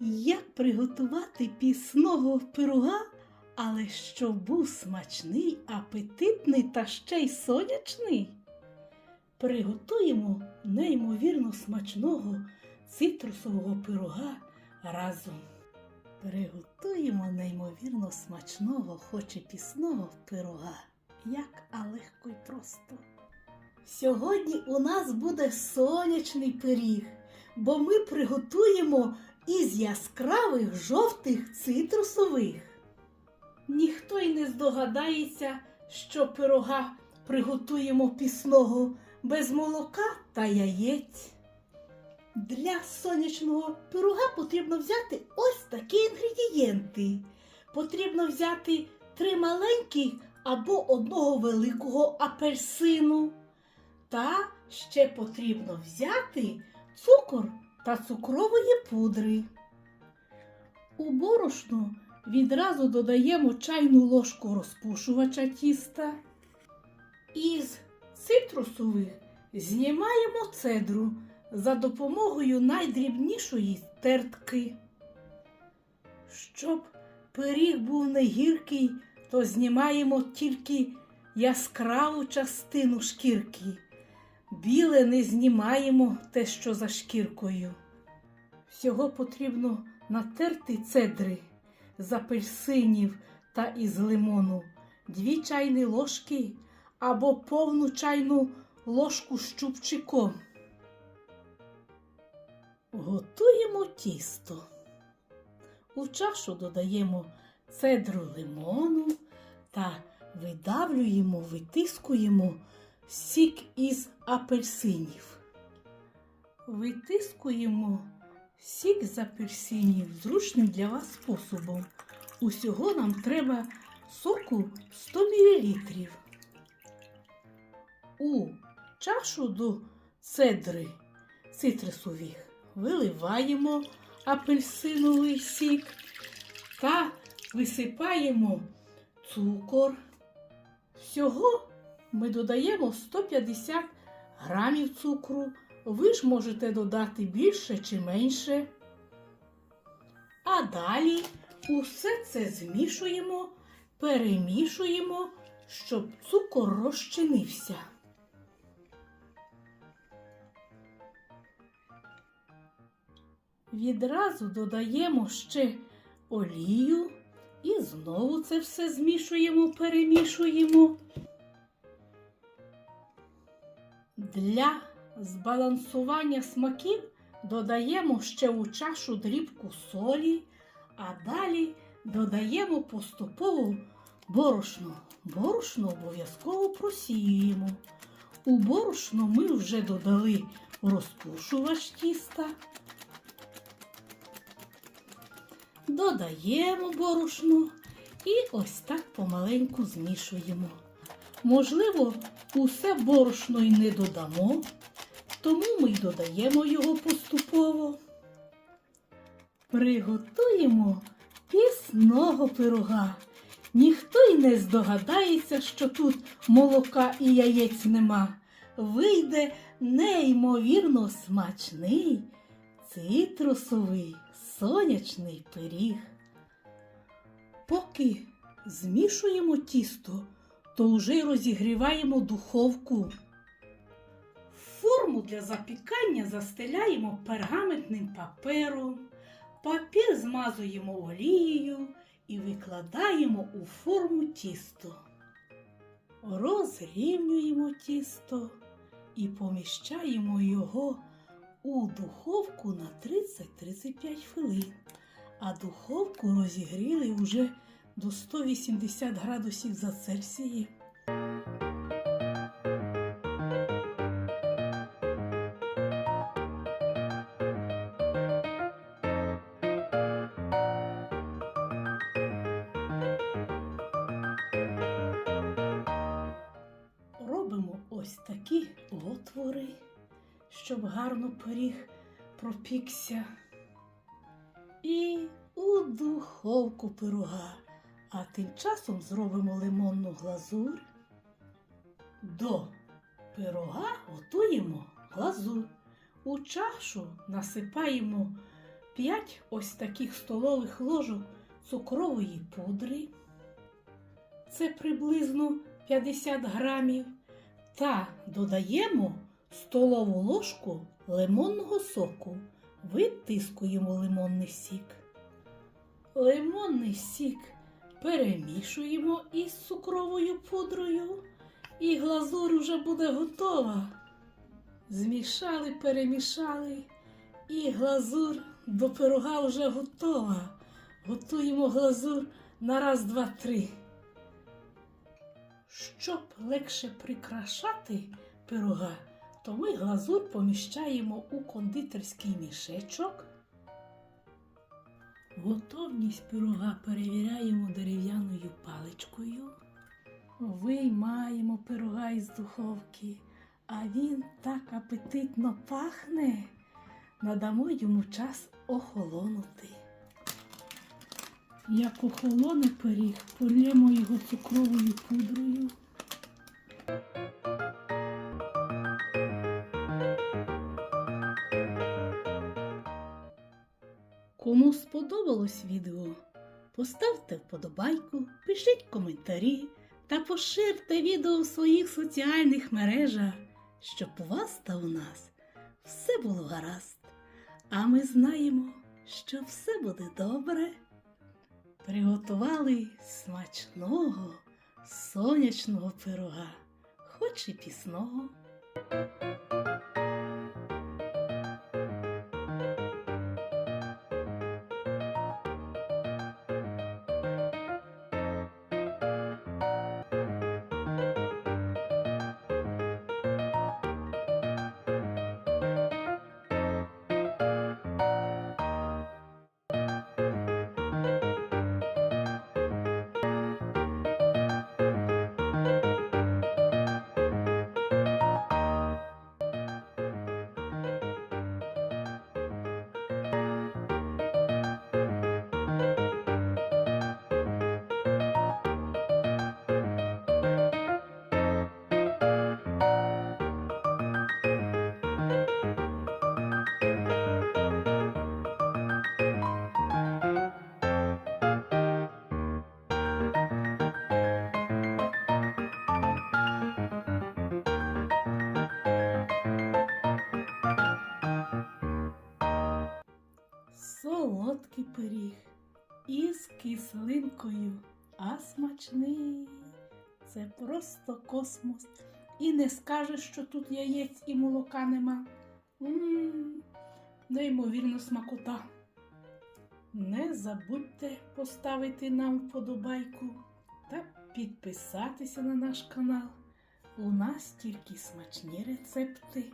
Як приготувати пісного пирога, але щоб був смачний, апетитний та ще й сонячний? Приготуємо неймовірно смачного цитрусового пирога разом. Приготуємо неймовірно смачного, хоч і пісного пирога, як а легко й просто. Сьогодні у нас буде сонячний пиріг, бо ми приготуємо із яскравих жовтих цитрусових. Ніхто й не здогадається, що пирога приготуємо пісного без молока та яєць. Для сонячного пирога потрібно взяти ось такі інгредієнти. Потрібно взяти три маленьких або одного великого апельсину. Та ще потрібно взяти цукор та цукрової пудри. У борошно відразу додаємо чайну ложку розпушувача тіста. Із цитрусових знімаємо цедру за допомогою найдрібнішої тертки. Щоб пиріг був не гіркий, то знімаємо тільки яскраву частину шкірки. Біле не знімаємо те, що за шкіркою. Всього потрібно натерти цедри з апельсинів та із лимону, дві чайні ложки або повну чайну ложку з чубчиком. Готуємо тісто. У чашу додаємо цедру лимону та видавлюємо, витискуємо сік із апельсинів. Витискуємо сік з апельсинів зручним для вас способом. Усього нам треба соку 100 мл. У чашу до цедри цитрусових виливаємо апельсиновий сік та висипаємо цукор. Всього ми додаємо 150 грамів цукру. Ви ж можете додати більше чи менше. А далі усе це змішуємо, перемішуємо, щоб цукор розчинився. Відразу додаємо ще олію і знову це все змішуємо, перемішуємо. Для збалансування смаків додаємо ще у чашу дрібку солі, а далі додаємо поступово борошно. Борошно обов'язково просіюємо. У борошно ми вже додали розпушувач тіста. Додаємо борошно і ось так помаленьку змішуємо. Можливо, усе борошно й не додамо, тому ми й додаємо його поступово. Приготуємо пісного пирога. Ніхто й не здогадається, що тут молока і яєць нема. Вийде неймовірно смачний цитрусовий сонячний пиріг. Поки змішуємо тісто, то вже розігріваємо духовку. Форму для запікання застеляємо пергаментним папером, папір змазуємо олією і викладаємо у форму тісто. Розрівнюємо тісто і поміщаємо його у духовку на 30-35 хвилин. А духовку розігріли вже до 180 градусів за Цельсієм. Робимо ось такі отвори, щоб гарно пиріг пропікся. І у духовку пирога. А тим часом зробимо лимонну глазур. До пирога готуємо глазур. У чашу насипаємо 5 ось таких столових ложок цукрової пудри. Це приблизно 50 грамів. Та додаємо столову ложку лимонного соку. Витискуємо лимонний сік. Лимонний сік перемішуємо із цукровою пудрою, і глазур уже буде готова. Змішали, перемішали, і глазур до пирога вже готова. Готуємо глазур на раз, два, три. Щоб легше прикрашати пирога, то ми глазур поміщаємо у кондитерський мішечок. Готовність пирога перевіряємо дерев'яною паличкою. Виймаємо пирога із духовки, а він так апетитно пахне. Надамо йому час охолонути. Як охолоне пиріг, полємо його цукровою пудрою. Кому сподобалось відео, поставте вподобайку, пишіть коментарі та поширте відео в своїх соціальних мережах, щоб у вас та у нас все було гаразд. А ми знаємо, що все буде добре. Приготували смачного сонячного пирога, хоч і пісного. Солодкий пиріг із кислинкою, а смачний. Це просто космос. І не скажеш, що тут яєць і молока нема. Мм, неймовірно смакота. Не забудьте поставити нам вподобайку та підписатися на наш канал. У нас тільки смачні рецепти.